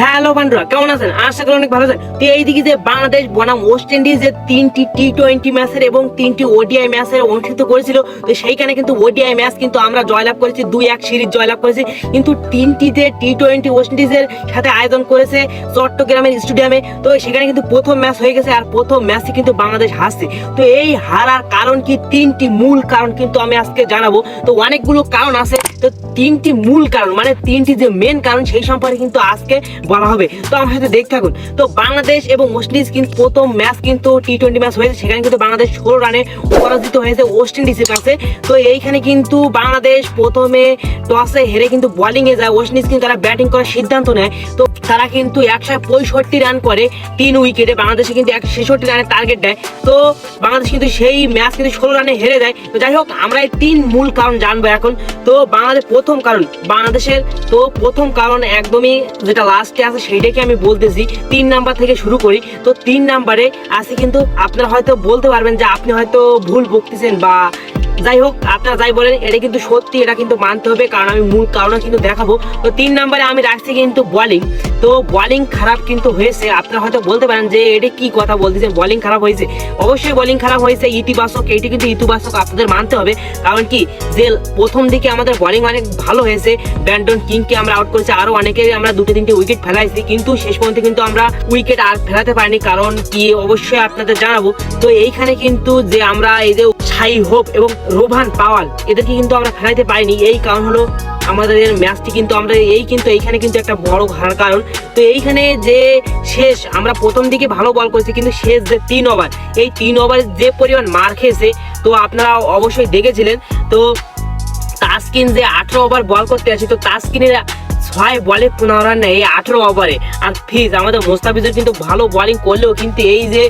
Hello বন্ধুরা কেমন আছেন? আশা করি অনেক ভালো আছেন। তো এইদিকে যে বাংলাদেশ বনাম ওয়েস্ট ইন্ডিজ যে তিনটি টি টোয়েন্টি ম্যাচের এবং তিনটি ওডিআই ম্যাচের অনুষ্ঠিত করেছিল, তো সেইখানে কিন্তু ওডিআই ম্যাচ কিন্তু আমরা জয়লাভ করেছি, দুই এক সিরিজ জয়লাভ করেছি। কিন্তু তিনটি যে টি টোয়েন্টি ওয়েস্ট ইন্ডিজের সাথে আয়োজন করেছে চট্টগ্রামের স্টেডিয়ামে, তো সেখানে কিন্তু প্রথম ম্যাচ হয়ে গেছে আর প্রথম ম্যাচে কিন্তু বাংলাদেশ হারছে। তো এই হারার কারণ কি? তিনটি মূল কারণ কিন্তু আমি আজকে জানাব। তো অনেকগুলো কারণ আছে, তো তিনটি মূল কারণ মানে তিনটি যে মেন কারণ সেই সম্পর্কে কিন্তু আজকে বলা হবে। তো আমার সাথে দেখতে থাকুন। তো বাংলাদেশ এবং ওয়েস্ট ইন্ডিজ কিন্তু প্রথম ম্যাচ কিন্তু টি টোয়েন্টি ম্যাচ হয়েছে। সেখানে কিন্তু বাংলাদেশ ষোলো রানে পরাজিত হয়েছে ওয়েস্ট ইন্ডিজের কাছে। তো এইখানে কিন্তু বাংলাদেশ প্রথমে টসে হেরে কিন্তু বোলিং এ যায় ওয়েস্ট ইন্ডিজ কিন্তু তারা ব্যাটিং করার সিদ্ধান্ত নেয়। তো তারা কিন্তু একশো পঁয়ষট্টি রান করে তিন উইকেটে বাংলাদেশে কিন্তু একশো ছেষট্টি রানের টার্গেট দেয়। তো বাংলাদেশ কিন্তু সেই ম্যাচ কিন্তু ষোলো রানে হেরে দেয় তো যাই হোক, আমরা এই তিন মূল কারণ জানব এখন। তো বাংলাদেশ প্রথম কারণ, বাংলাদেশের তো প্রথম কারণ একদমই যেটা লাস্টে আছে সেইটাকে আমি বলতেছি। তিন নাম্বার থেকে শুরু করি। তো তিন নাম্বারে আছে কিন্তু আপনারা হয়তো বলতে পারবেন যে আপনি হয়তো ভুল বকতেছেন বা যাই হোক, আপনারা যাই বলেন, এটা কিন্তু সত্যি, এটা কিন্তু মানতে হবে, কারণ আমি মূল কারণ কিন্তু দেখাবো। তো তিন নাম্বারে আমি রাখছি কিন্তু বলিং তো বলিং খারাপ কিন্তু হয়েছে, আপনারা হয়তো বলতে পারেন যে এটা কি কথা বলতেছেন বোলিং খারাপ হয়েছে। অবশ্যই বোলিং খারাপ হয়েছে, ইতিবাচক, এটি কিন্তু ইতিবাচক আপনাদের মানতে হবে। কারণ কি, যে প্রথম দিকে আমাদের বলিং অনেক ভালো হয়েছে, ব্যান্ডন কিংকে আমরা আউট করেছি, আরও অনেকে আমরা দুটো তিনটে উইকেট ফেলাইছি, কিন্তু শেষ পর্যন্ত কিন্তু আমরা উইকেট আর ফেলাতে পারিনি, কারণ কি, অবশ্যই আপনাদের জানাব। তো এইখানে কিন্তু যে আমরা এই যে সাই হোপ এবং রোভান পাওয়াল, এদেরকে কিন্তু আমরা ফেলাইতে পারিনি। এই কারণ হলো আমাদের ম্যাচটি কিন্তু আমরা এই কিন্তু এইখানে কিন্তু একটা বড় হার কারণ। তো এইখানে যে শেষ, আমরা প্রথম দিকে ভালো বল করেছি, কিন্তু শেষ যে তিন ওভার, এই তিন ওভারে যে পরিমাণ মার খেয়েছে, তো আপনারা অবশ্যই দেখেছিলেন। তো তাসকিন যে আঠেরো ওভার বল করতে আছে তো তাসকিনের ছয় বলে পনেরো নেয় এই আঠারো ওভারে। আর ফিজ আমাদের মোস্তাফিজুর কিন্তু ভালো বলিং করলেও কিন্তু এই যে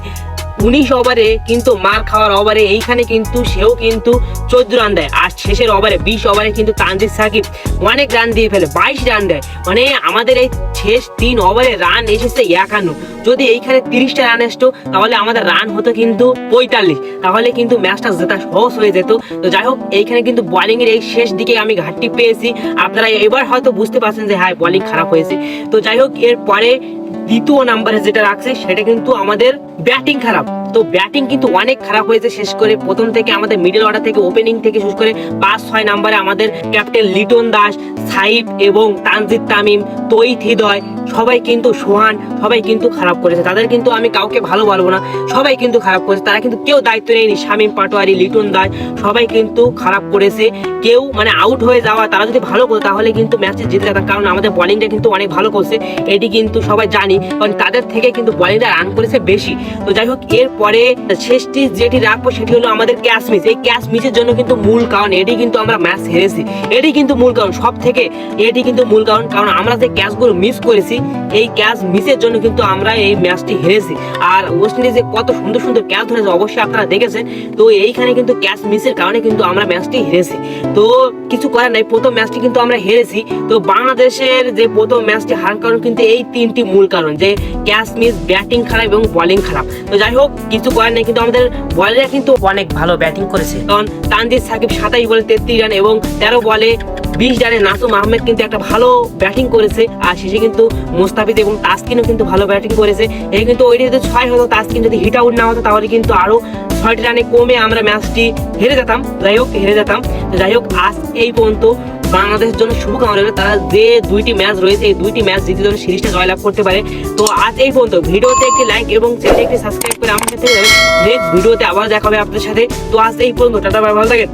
উনিশ ওভারে কিন্তু মার খাওয়ার ওভারে এইখানে কিন্তু সেও কিন্তু চোদ্দ রান দেয়। আর শেষের ওভারে বিশ ওভারে কিন্তু তানজিদ সাকিব অনেক রান দিয়ে ফেলে, বাইশ রান দেয়। মানে আমাদের এই শেষ তিন ওভারে রান এসেছে একান্ন। যদি এইখানে তিরিশটা রান আসতো তাহলে আমাদের রান হতো কিন্তু পঁয়তাল্লিশ। তাহলে কিন্তু ম্যাচটা জেতা সহজ হয়ে যেত। তো যাই হোক, এইখানে কিন্তু বোলিং এর এই শেষ দিকে আমি ঘাটতি পেয়েছি। আপনারা এবার হয়তো বুঝতে পারছেন যে হ্যাঁ বোলিং খারাপ হয়েছে। তো যাই হোক, এরপরে দ্বিতীয় নাম্বারে যেটা রাখছে, সেটা কিন্তু আমাদের ব্যাটিং খারাপ। Thank you. তো ব্যাটিং কিন্তু অনেক খারাপ হয়েছে শেষ করে প্রথম থেকে আমাদের মিডল অর্ডার থেকে ওপেনিং থেকে শেষ করে পাঁচ, ছয় নাম্বারে আমাদের ক্যাপ্টেন লিটন দাস, সাইফ এবং তানজিদ তামিম তৈত হৃদয়, সবাই কিন্তু সোহান, সবাই কিন্তু খারাপ করেছে। তাদের কিন্তু আমি কাউকে ভালো বলব না। সবাই কিন্তু খারাপ করেছে। তারা কিন্তু কেউ দায়িত্ব নেয়নি। শামীম পাটোয়ারি, লিটন দাস, সবাই কিন্তু খারাপ করেছে। কেউ মানে আউট হয়ে যাওয়া, তারা যদি ভালো করে তাহলে কিন্তু ম্যাচে জিতে যেতাম। কারণ আমাদের বোলিংটা কিন্তু অনেক ভালো করছে। এটি কিন্তু সবাই জানি। কারণ তাদের থেকে কিন্তু বোলিংটা রান করেছে বেশি। তো যাই হোক এরপরে শেষটি যেটি রাখব সেটি হলো আমাদের ক্যাশ মিস এই ক্যাশ মিসের জন্য কিন্তু মূল কারণ, এটি কিন্তু আমরা ম্যাচ হেরেছি। এটি কিন্তু মূল কারণ সব থেকে এটি কিন্তু মূল কারণ কারণ আমরা যে ক্যাচগুলো মিস করেছি, এই ক্যাচ মিসের জন্য কিন্তু আমরা এই ম্যাচটি হেরেছি। আর ওয়েস্ট ইন্ডিজে কত সুন্দর সুন্দর ক্যাচ ধরেছে, অবশ্যই আপনারা দেখেছেন। তো এইখানে কিন্তু ক্যাচ মিসের কারণে কিন্তু আমরা ম্যাচটি হেরেছি। তো কিছু করার নাই, প্রথম ম্যাচটি কিন্তু আমরা হেরেছি। তো বাংলাদেশের যে প্রথম ম্যাচটি হারার কারণ কিন্তু এই তিনটি মূল কারণ, যে ক্যাচ মিস ব্যাটিং খারাপ এবং বোলিং খারাপ। তো যাই হোক কিছু করার নেই, কিন্তু আমাদের বলাররা কিন্তু অনেক ভালো ব্যাটিং করেছে। কারণ তানজিদ সাকিব সাতাইশ বলে তেত্রিশ রান এবং তেরো বলে বিশ রানে নাসুম আহমেদ কিন্তু একটা ভালো ব্যাটিং করেছে, আর শেষে কিন্তু মুস্তাফিজ এবং তাসকিনও কিন্তু ভালো ব্যাটিং করেছে। এই কিন্তু ওইটা যদি ছয় হতো, তাসকিন যদি হিট আউট না হতো, তাহলে কিন্তু আরও ছয়টি রানে কমে আমরা ম্যাচটি হেরে যেতাম। যাই হোক, হেরে যেতাম। যাই হোক, আজ এই পর্যন্ত। বাংলাদেশের জন্য শুভকামনা রইল। তারা যে দুইটি ম্যাচ রয়েছে, এই দুইটি ম্যাচ জিতে যেন সিরিজটা জয়লাভ করতে পারে, তো আজ এই পর্যন্ত। ভিডিওতে একটি লাইক এবং চ্যানেলে একটি সাবস্ক্রাইব করে আমার সাথে নেক্সট ভিডিওতে আবার দেখা হবে আপনাদের সাথে। তো আজ এই পর্যন্ত। টাটা ভালো থাকেন।